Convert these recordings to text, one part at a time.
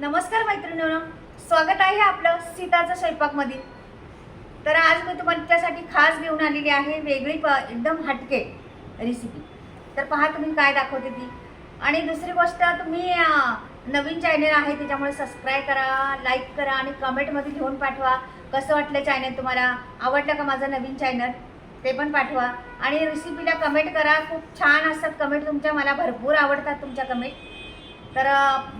नमस्कार मैत्रिणींनो. स्वागत आहे आपलं सीताचं स्वयंपाकमधील. तर आज मी तुमच्यासाठी खास घेऊन आलेली आहे वेगळी प एकदम हटके रेसिपी तर पहा तुम्ही काय दाखवते ती. आणि दुसरी गोष्ट तुम्ही नवीन चॅनल आहे त्याच्यामुळे सबस्क्राईब करा लाईक करा आणि कमेंटमध्ये लिहून पाठवा. कसं वाटलं चॅनल तुम्हाला? आवडलं का माझं नवीन चॅनल ते पण पाठवा. आणि रेसिपीला कमेंट करा. खूप छान असतात कमेंट तुमच्या. मला भरपूर आवडतात तुमच्या कमेंट तर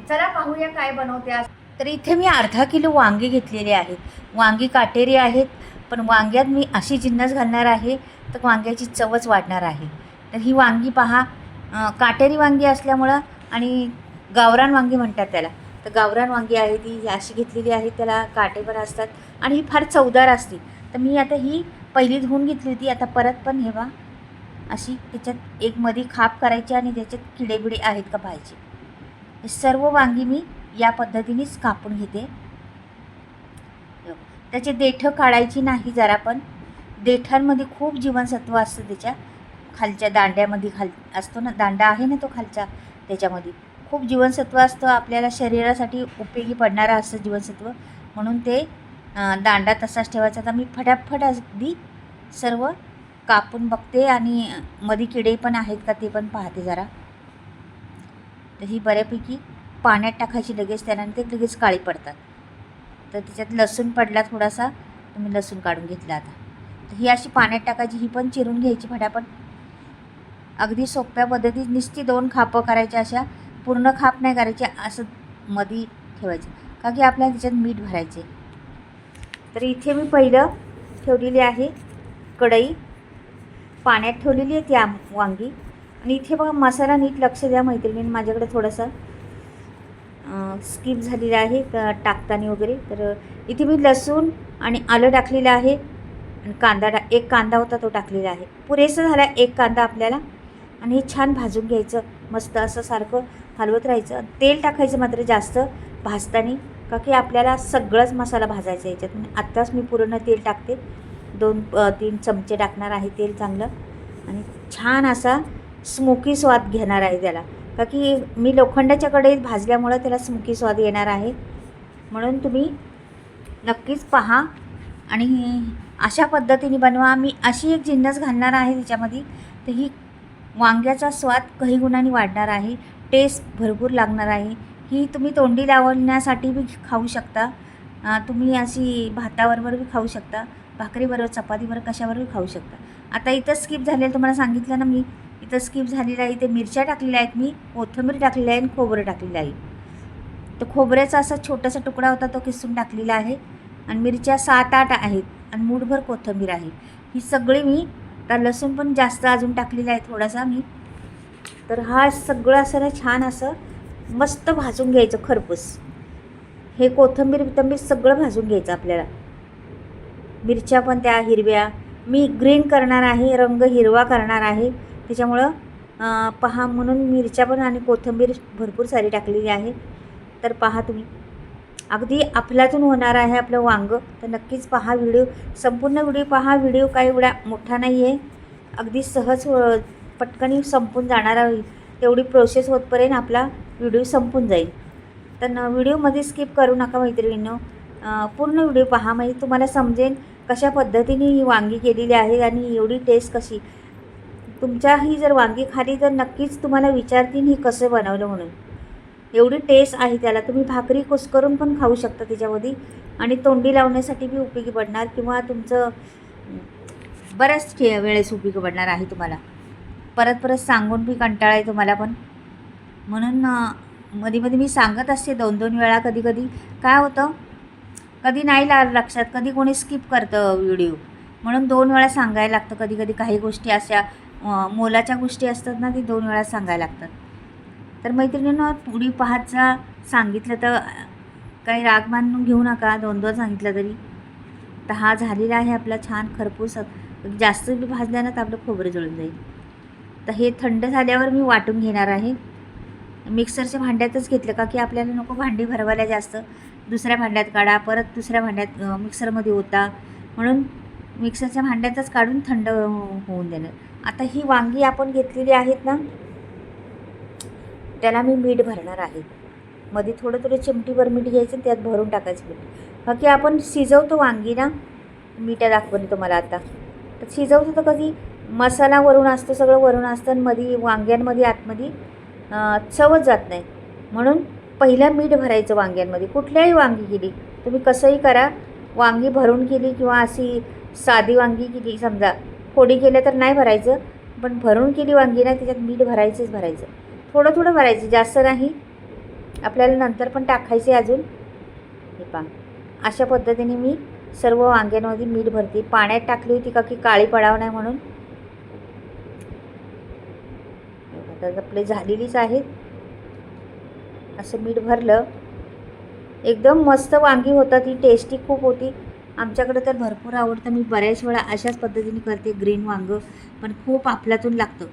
चला पाहूया काय बनवते आज. तर इथे मी अर्धा किलो वांगी घेतलेली आहेत वांगी काटेरी आहेत पण वांग्यात मी अशी जिन्नस घालणार आहे तर वांग्याची चवच वाढणार आहे. तर ही वांगी पहा काटेरी वांगी असल्यामुळं आणि गावरान वांगी म्हणतात त्याला. तर गावरान वांगी आहे ती अशी घेतलेली आहे त्याला काटे पण असतात आणि ही फार चवदार असते. तर मी आता ही पहिली धुवून घेतली होती आता परत पण हेवा अशी त्याच्यात एक मध्ये खाप करायची आणि त्याच्यात किडेबिडे आहेत का पाहायचे. सर्व वांगी मी या पद्धतीनेच कापून घेते. त्याचे देठं काढायची नाही जरा पण. देठांमध्ये खूप जीवनसत्व असतं त्याच्या. खालच्या दांड्यामध्ये खाल असतो ना दांडा आहे ना तो खालचा त्याच्यामध्ये. खूप जीवनसत्व असतं आपल्याला शरीरासाठी उपयोगी पडणारं असतं जीवनसत्व. म्हणून ते दांडा तसाच ठेवायचा. तर मी फटाफट अगदी सर्व कापून बघते आणि मध्ये किडे पण आहेत का ते पण पाहते जरा. तर ही बऱ्यापैकी पाण्यात टाकायची लगेच त्यानं ते लगेच काळी पडतात. तर त्याच्यात लसूण पडला थोडासा तुम्ही लसूण काढून घेतला आता. तर ही अशी पाण्यात टाकायची ही पण चिरून घ्यायची फटाफट. अगदी सोप्या पद्धतीत नुसती दोन खापं करायच्या अशा पूर्ण खाप नाही करायची असं मधी ठेवायचं. का की आपल्याला त्याच्यात मीठ भरायचे. तर इथे मी पहिलं ठेवलेली आहे कढई. पाण्यात ठेवलेली आहे ती आम वांगी. आणि इथे बघा मसाला नीट लक्ष द्या मैत्रिणींनी माझ्याकडे थोडासा स्किप झालेला आहे टाकताना वगैरे. तर इथे मी लसूण आणि आलं टाकलेलं आहे आणि कांदा टा एक कांदा होता तो टाकलेला आहे. पुरेसं झाला एक कांदा आपल्याला आणि हे छान भाजून घ्यायचं मस्त असं सारखं हलवत राहायचं. तेल टाकायचं मात्र जास्त भाजताना का की आपल्याला सगळंच मसाला भाजायचा याच्यात आत्ताच मी पूर्ण तेल टाकते. दोन तीन चमचे टाकणार आहे तेल चांगलं. आणि छान असा स्मोकी स्वाद घेणार आहे त्याला. का की मी लोखंडाच्या कढईत भाजल्यामुळं त्याला स्मोकी स्वाद येणार आहे. म्हणून तुम्ही नक्कीच पहा आणि अशा पद्धतीने बनवा. मी अशी एक जिन्नस घालणार आहे त्याच्यामध्ये तर ही वांग्याचा स्वाद काही गुणांनी वाढणार आहे. टेस्ट भरपूर लागणार आहे. ही तुम्ही तोंडी लावण्यासाठी बी खाऊ शकता. तुम्ही अशी भाताबरोबर बी खाऊ शकता. भाकरीबरोबर चपातीबरोबर कशाबरोबर खाऊ शकता. आता इथं स्किप झालेलं तुम्हाला सांगितलं ना मी. इथं स्किप झालेलं आहे. इथे मिरच्या टाकलेल्या आहेत मी कोथिंबीर टाकलेली आहे आणि खोबरं टाकलेलं आहे. तर खोबऱ्याचा असा छोटासा तुकडा होता तो किसून टाकलेला आहे. आणि मिरच्या सात आठ आहेत आणि मूठभर कोथिंबीर आहे. ही सगळी मी आता लसूण पण जास्त अजून टाकलेला आहे थोडासा मी. तर हा सगळं असं ना छान असं मस्त भाजून घ्यायचं खरपूस. हे कोथिंबीर बिथंबीर सगळं भाजून घ्यायचं आपल्याला. मिरच्या पण त्या हिरव्या. मी ग्रीन करणार आहे रंग हिरवा करणार आहे. त्याच्यामुळं पहा म्हणून मिरच्या पण आणि कोथिंबीर भरपूर सारी टाकलेली आहे. तर पहा तुम्ही. अगदी आपल्यातून होणार आहे आपलं वांगं. तर नक्कीच पहा व्हिडिओ संपूर्ण व्हिडिओ पहा. व्हिडिओ काही एवढा मोठा नाही आहे अगदी सहज पटकन संपून जाणारा तेवढी प्रोसेस होतपर्यंत आपला व्हिडिओ संपून जाईल. तर न व्हिडिओमध्ये स्किप करू नका मैत्रिणींनो. पूर्ण व्हिडिओ पहा. म्हणजे तुम्हाला समजेल कशा पद्धतीने ही वांगी केलेली आहे आणि एवढी टेस्ट कशी. तुमच्या ही जर वांगी खाली तर नक्कीच तुम्हाला विचारतील ही कसं बनवलं म्हणून. एवढी टेस्ट आहे त्याला. तुम्ही भाकरी कुस्करून पण खाऊ शकता त्याच्यामध्ये आणि तोंडी लावण्यासाठी बी उपयोगी पडणार किंवा तुमचं बऱ्याच ठे वेळेस उपयोगी पडणार आहे तुम्हाला. परत परत सांगून बी कंटाळा आहे तुम्हाला पण. म्हणून मध्ये मध्ये मी सांगत असते दोन दोन वेळा कधी कधी. काय होतं कधी नाही ला लक्षात कधी कोणी स्किप करतं व्हिडिओ म्हणून दोन वेळा सांगायला लागतं. कधी कधी काही गोष्टी अशा मोलाच्या गोष्टी असतात ना ती दोन वेळा सांगायला लागतात. तर मैत्रिणीनं पुढी पाहायचा सांगितलं तर काही राग मानून घेऊ नका. दोन दोन सांगितलं तरी. तर हा झालेला आहे आपला छान खरपूस. जास्त बी भाजल्यानं तर आपलं खोबरं जळून जाईल. तर हे थंड झाल्यावर मी वाटून घेणार आहे. मिक्सरच्या भांड्यातच घेतलं का की आपल्याला नको भांडी भरवायला जास्त. दुसऱ्या भांड्यात काढा. परत दुसऱ्या भांड्यात मिक्सरमध्ये होता म्हणून मिक्सरच्या भांड्यातच काढून थंड होऊन देणार आता ही वांगी आपण घेतलेली आहेत ना त्याला मी मीठ भरणार आहे. मध्ये थोडं थोडं चिमटीभर मीठ घ्यायचं त्यात भरून टाकायचं मीठ. बाकी आपण शिजवतो वांगी ना मीठा दाखवली तुम्हाला आता. तर शिजवतो तर कधी मसाला वरून असतो सगळं वरून असतं आणि मध्ये वांग्यांमध्ये आतमध्ये चवच जात नाही. म्हणून पहिलं मीठ भरायचं वांग्यांमध्ये कुठल्याही वांगी केली तुम्ही कसंही करा. वांगी भरून केली किंवा अशी साधी वांगी केली समजा फोडी केल्या तर नाही भरायचं पण भरून केली वांगी ना त्याच्यात मीठ भरायचंच भरायचं. थोडं थोडं भरायचं जास्त नाही. आपल्याला नंतर पण टाकायचे अजून. हे पा अशा पद्धतीने मी सर्व वांग्यांमध्ये मीठ भरते. पाण्यात टाकली होती का की काळी पडावं नाही म्हणून. आता आपले झालेलीच आहेत. असं मीठ भरलं. एकदम मस्त वांगी होता ती टेस्टी खूप होती. आमच्याकडे तर भरपूर आवडतं. मी बऱ्याच वेळा अशाच पद्धतीने करते ग्रीन वांगं पण खूप आपल्यातून लागतं.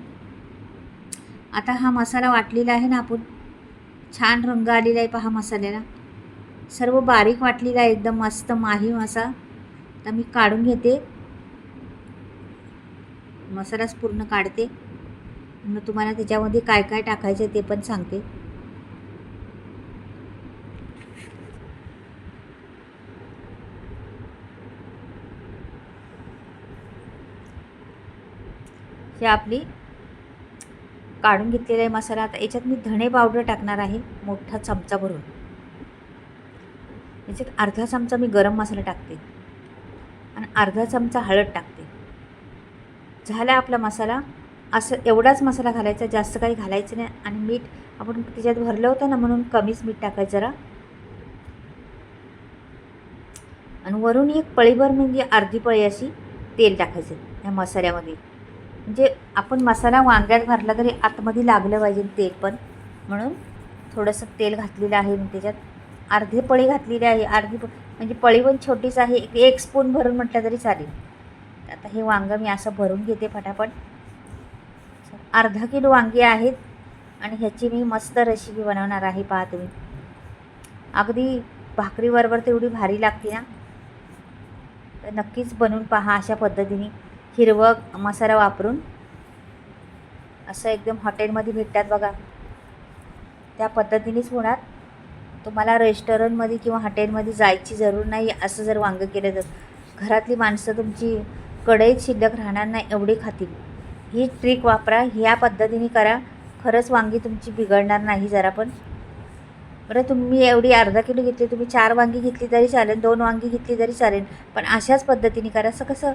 आता हा मसाला वाटलेला आहे ना आपण. छान रंग आलेला आहे पहा मसाल्याला. सर्व बारीक वाटलेला आहे एकदम मस्त माही मसा तर मी काढून घेते. मसालाच पूर्ण काढते. मग तुम्हाला त्याच्यामध्ये काय काय टाकायचं ते पण सांगते. हे आपली काढून घेतलेला आहे मसाला. आता याच्यात मी धणे पावडर टाकणार आहे मोठा चमचा भरून. याच्यात अर्धा चमचा मी गरम मसाला टाकते. आणि अर्धा चमचा हळद टाकते. झाला आपला मसाला. असं एवढाच मसाला घालायचा जास्त काही घालायचं नाही. आणि मीठ आपण त्याच्यात भरलं होतं ना म्हणून कमीच मीठ टाकायचं जरा. आणि वरून एक पळीभर म्हणजे अर्धी पळी अशी तेल टाकायचं ह्या मसाल्यामध्ये. म्हणजे आपण मसाला वांग्यात भरला तरी आतमध्ये लागलं पाहिजे तेल पण. म्हणून थोडंसं तेल घातलेलं आहे मी त्याच्यात. अर्धी पळी घातलेली आहे. अर्धी प म्हणजे पळी पण छोटीच आहे. एक एक स्पून भरून म्हटलं तरी चालेल. आता हे वांगं मी असं भरून घेते फटाफट. अर्धा किलो वांगी आहेत आणि ह्याची मी मस्त रेसिपी बनवणार आहे. पहा तुम्ही. अगदी भाकरीबरोबर तेवढी भारी लागते ना. तर नक्कीच बनवून पहा अशा पद्धतीने. हिरवं मसाला वापरून असं एकदम हॉटेलमध्ये भेटतात बघा. त्या पद्धतीनेच होणार. तुम्हाला रेस्टॉरंटमध्ये किंवा हॉटेलमध्ये जायची जरूर नाही असं जर वांगं केलं तर. घरातली माणसं तुमची कढईत शिल्लक राहणार नाही एवढी खातील ही ट्रिक वापरा ह्या पद्धतीने करा. खरंच वांगी तुमची बिघडणार नाही जरा पण. बरं तुम्ही एवढी अर्धा किलो घेतली तुम्ही चार वांगी घेतली तरी चालेल दोन वांगी घेतली तरी चालेल. पण अशाच पद्धतीने करा. असं कसं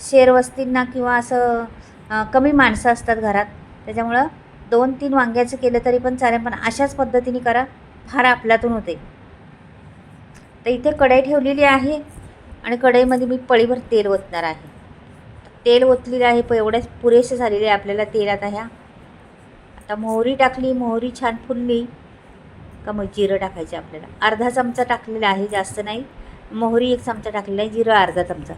शेरवस्तींना किंवा असं कमी माणसं असतात घरात. त्याच्यामुळं दोन तीन वांग्याचं केलं तरी पण चालेल पण अशाच पद्धतीने करा फार आपल्यातून होते. तर इथे कढई ठेवलेली आहे आणि कढईमध्ये मी पळीभर तेल ओतणार आहे. तेल ओतलेलं आहे प एवढ्याच पुरेसे झालेले आहे आपल्याला तेल आता ह्या. आता मोहरी टाकली मोहरी छान फुलली. का मग जिरं टाकायचे आपल्याला. अर्धा चमचा टाकलेला आहे जास्त नाही. मोहरी एक चमचा टाकलेला आहे जिरं अर्धा चमचा.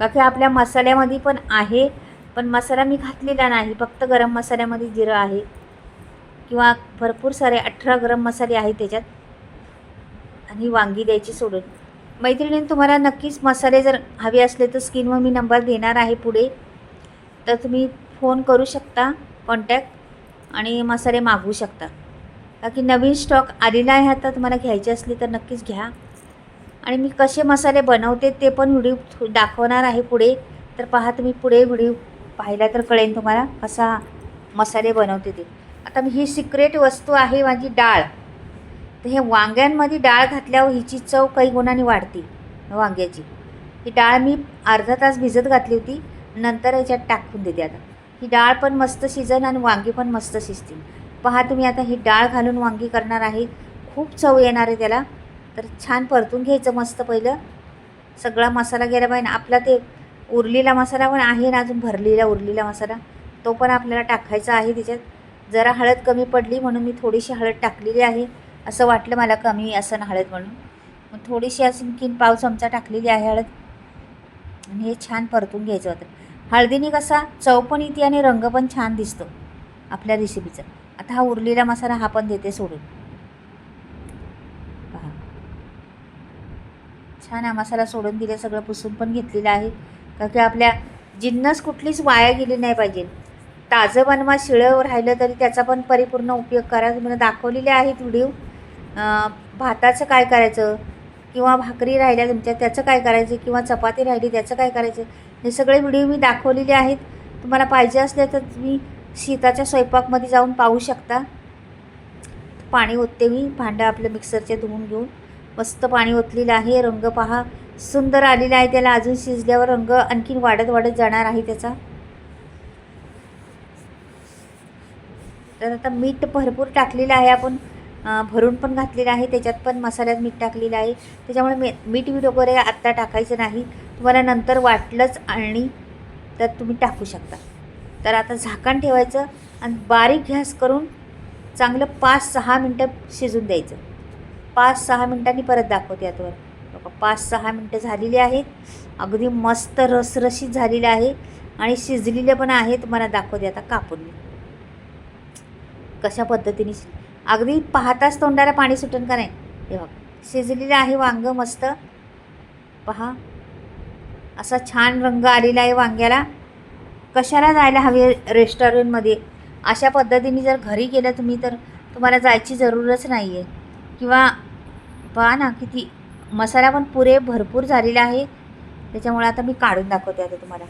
का की आपल्या मसाल्यामध्ये पण आहे पण मसाला मी घातलेला नाही. फक्त गरम मसाल्यामध्ये जिरं आहे. किंवा भरपूर सारे अठरा गरम मसाले आहेत त्याच्यात. आणि वांगी द्यायची सोडून. मैत्रिणीने तुम्हाला नक्कीच मसाले जर हवे असले तर स्क्रीनवर मी नंबर देणार आहे पुढे. तर तुम्ही फोन करू शकता कॉन्टॅक्ट आणि मसाले मागवू शकता. का की नवीन स्टॉक आलेला आहे आता तुम्हाला घ्यायचे असले तर नक्कीच घ्या. आणि मी कसे मसाले बनवते ते पण व्हिडिओ दाखवणार आहे पुढे. तर पहा तुम्ही पुढे व्हिडिओ पाहिला तर कळेल तुम्हाला कसा मसाले बनवते ते. आता मी ही सिक्रेट वस्तू आहे माझी डाळ. तर हे वांग्यांमध्ये डाळ घातल्यावर हिची चव काही गुणाने वाढते वांग्याची. ही डाळ मी अर्धा तास भिजत घातली होती नंतर ह्याच्यात टाकून देते आता. ही डाळ पण मस्त शिजन आणि वांगी पण मस्त शिजतील. पहा तुम्ही आता ही डाळ घालून वांगी करणार आहे. खूप चव येणार आहे त्याला. तर छान परतून घ्यायचं मस्त पहिलं. सगळा मसाला गेला पाहिजे. आपला ते उरलेला मसाला पण आहे ना अजून भरलेला उरलेला मसाला. तो पण आपल्याला टाकायचा आहे त्याच्यात. जरा हळद कमी पडली म्हणून मी थोडीशी हळद टाकलेली आहे. असं वाटलं मला कमी असं हळद म्हणून. मग थोडीशी अशी आणखीन पाव चमचा टाकलेली आहे हळद. आणि हे छान परतून घ्यायचं होतं. हळदीने कसा चव पण येते आणि रंग पण छान दिसतो आपल्या रेसिपीचा आता हा उरलेला मसाला हा पण देते सोडून पहा छान हा मसाला सोडून दिले सगळं पुसून पण घेतलेलं आहे. का की आपल्या जिन्नस कुठलीच वाया गेली नाही पाहिजे. ताजं बनवा शिळं राहिलं तरी त्याचा पण परिपूर्ण उपयोग करा. तुम्हाला दाखवलेले आहेत व्हिडिओ. भाताचं काय करायचं? किंवा भाकरी राहिल्या तुमच्या त्याचं काय करायचं? किंवा चपाती राहिली त्याचं काय करायचं? हे सगळे व्हिडिओ मी दाखवलेले आहेत. तुम्हाला पाहिजे असले तर तुम्ही शीताच्या स्वयंपाकमध्ये जाऊन पाहू शकता. पाणी ओतते मी भांडं आपलं मिक्सरचे धुवून घेऊन. मस्त पाणी ओतलेलं आहे रंग पहा. सुंदर आलेला आहे त्याला. अजून शिजल्यावर रंग आणखीन वाढत वाढत जाणार आहे त्याचा. तर आता मीठ भरपूर टाकलेलं आहे आपण. भरून पण घातलेलं आहे. त्याच्यात पण मसाल्यात मीठ टाकलेलं आहे. त्याच्यामुळे मी मीठ वीट वगैरे आत्ता टाकायचं नाही. तुम्हाला नंतर वाटलंच आणि तर तुम्ही टाकू शकता. तर आता झाकण ठेवायचं आणि बारीक गॅस करून चांगलं पाच सहा मिनटं शिजून द्यायचं. पाच सहा मिनटांनी परत दाखवते यातवर. बघा पाच सहा मिनटं झालेली आहेत. अगदी मस्त रसरशीत झालेले आहे आणि शिजलेले पण आहे तुम्हाला दाखवते आता कापून कशा पद्धतीने अगदी पाहताच तोंडाला पाणी सुटन का नाही? हे बघ शिजलेलं आहे वांगं मस्त. पहा असा छान रंग आलेला आहे वांग्याला. कशाला जायला हवे रेस्टॉरंटमध्ये? अशा पद्धतीने जर घरी गेलं तुम्ही तर तुम्हाला जायची जरूरच नाही आहे किंवा पहा ना किती मसाला पण पुरे भरपूर झालेला आहे. त्याच्यामुळे आता मी काढून दाखवते आता तुम्हाला.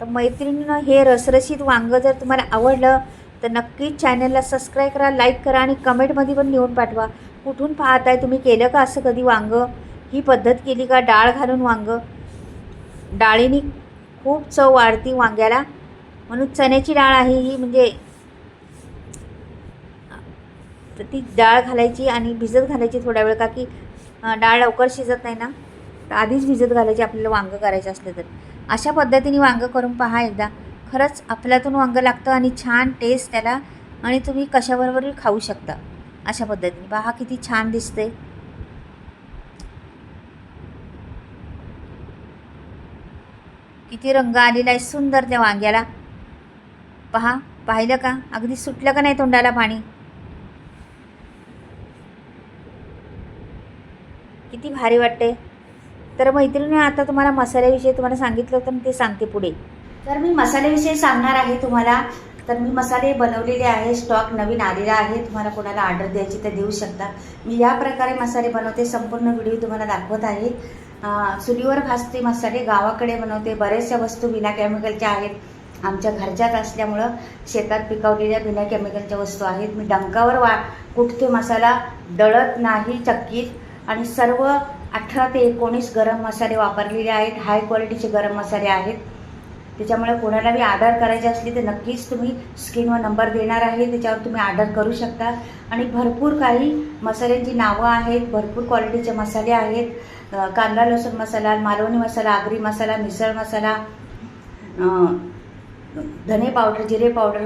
तर मैत्रिणीनं हे रसरशीत वांगं जर तुम्हाला आवडलं तर नक्कीच चॅनलला सबस्क्राईब करा लाईक करा आणि कमेंटमध्ये पण लिहून पाठवा. कुठून पाहताय तुम्ही केलं का असं कधी वांगं? ही पद्धत केली का? डाळ घालून वांगं. डाळीनी खूप चव वाढती वांग्याला. म्हणून चण्याची डाळ आहे ही म्हणजे तर ती डाळ घालायची आणि भिजत घालायची थोड्या वेळ का की डाळ लवकर शिजत नाही ना? तर आधीच भिजत घालायची आपल्याला वांगं करायचं असलं तर. अशा पद्धतीने वांगं करून पहा एकदा. खरंच आपल्यातून वांगं लागतं आणि छान टेस्ट त्याला आणि तुम्ही कशाबरोबरही खाऊ शकता. अशा पद्धतीने. पहा किती छान दिसते किती रंग आलेला आहे सुंदर त्या वांग्याला. पहा पाहिलं का? अगदी सुटलं का नाही तोंडाला पाणी? किती भारी वाटते तर मैत्रिणी आता तुम्हाला मसाल्याविषयी तुम्हाला सांगितलं होतं ते सांगते पुढे. तर मी मसाल्याविषयी सांगणार आहे तुम्हाला. तर मी मसाले बनवलेले आहे स्टॉक नवीन आलेला आहे. तुम्हाला कोणाला ऑर्डर द्यायची तर देऊ शकता. मी या प्रकारे मसाले बनवते संपूर्ण व्हिडिओ तुम्हाला दाखवत आहे. चुलीवर भाजते मसाले गावाकडे बनवते. बऱ्याचशा वस्तू बिना केमिकलच्या आहेत. आमच्या घरच्याच असल्यामुळं शेतात पिकवलेल्या बिना केमिकलच्या वस्तू आहेत. मी डंकावर वा कुठते मसाला दळत नाही चक्कीत. आणि सर्व अठरा ते एकोणीस गरम मसाले वापरलेले आहेत. हाय क्वालिटीचे गरम मसाले आहेत. त्याच्यामुळे कोणाला बी ऑर्डर करायची असली तर नक्कीच तुम्ही स्क्रीनवर नंबर देणार आहे. त्याच्यावर तुम्ही ऑर्डर करू शकता. आणि भरपूर काही मसाल्यांची नावं आहेत. भरपूर क्वालिटीचे मसाले आहेत. कांदा लसूण मसाला मालवणी मसाला आगरी मसाला मिसळ मसाला धने पावडर जिरे पावडर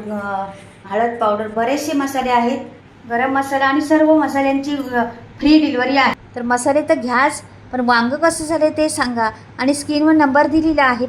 हळद पावडर बरेचसे मसाले आहेत. गरम मसाला आणि सर्व मसाल्यांची फ्री डिलिव्हरी आहे. तर मसाले तर घ्याच पण वांगं कसं झालं ते सांगा. आणि स्क्रीनवर नंबर दिलेला आहे